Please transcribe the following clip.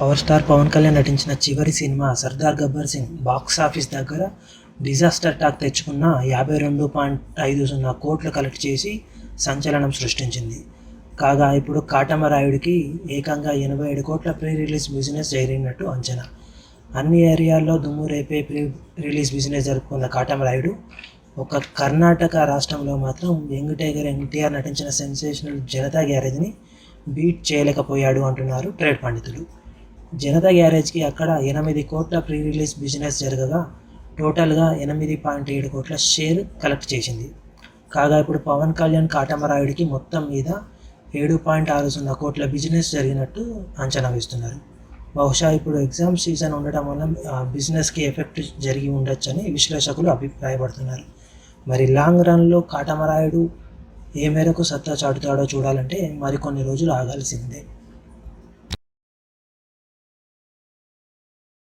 Power star Pawan Kalyan నటించిన చివరి cinema Sardaar Gabbar Singh box office దగ్గర డిజాస్టర్ టాక్ తెచ్చుకున్న యాభై రెండు పాయింట్ ఐదు సున్నా కోట్లు కలెక్ట్ చేసి సంచలనం సృష్టించింది. కాగా ఇప్పుడు కాటమరాయుడికి ఏకంగా ఎనభై ఏడు కోట్ల ప్రీ రిలీజ్ బిజినెస్ జరిగినట్టు అంచనా. అన్ని ఏరియాల్లో దుమ్ము రేపే ప్రీ రిలీజ్ బిజినెస్ జరుపుకున్న కాటమరాయుడు ఒక కర్ణాటక రాష్ట్రంలో మాత్రం యంగ్ టైగర్ ఎన్టీఆర్ నటించిన సెన్సేషనల్ జనతా గ్యారేజ్ని బీట్ చేయలేకపోయాడు అంటున్నారు ట్రేడ్ పండితులు. జనతా గ్యారేజ్కి అక్కడ ఎనిమిది కోట్ల ప్రీ రిలీజ్ బిజినెస్ జరగగా టోటల్గా ఎనిమిది పాయింట్ ఏడు కోట్ల షేర్ కలెక్ట్ చేసింది. కాగా ఇప్పుడు పవన్ కళ్యాణ్ కాటమరాయుడికి మొత్తం మీద ఏడు పాయింట్ ఆరు సున్నా కోట్ల బిజినెస్ జరిగినట్టు అంచనా వేస్తున్నారు. బహుశా ఇప్పుడు ఎగ్జామ్ సీజన్ ఉండటం వల్ల బిజినెస్కి ఎఫెక్ట్ జరిగి ఉండొచ్చని విశ్లేషకులు అభిప్రాయపడుతున్నారు. మరి లాంగ్ రన్లో కాటమరాయుడు ఏ మేరకు సత్తా చాటుతాడో చూడాలంటే మరికొన్ని రోజులు ఆగాల్సిందే.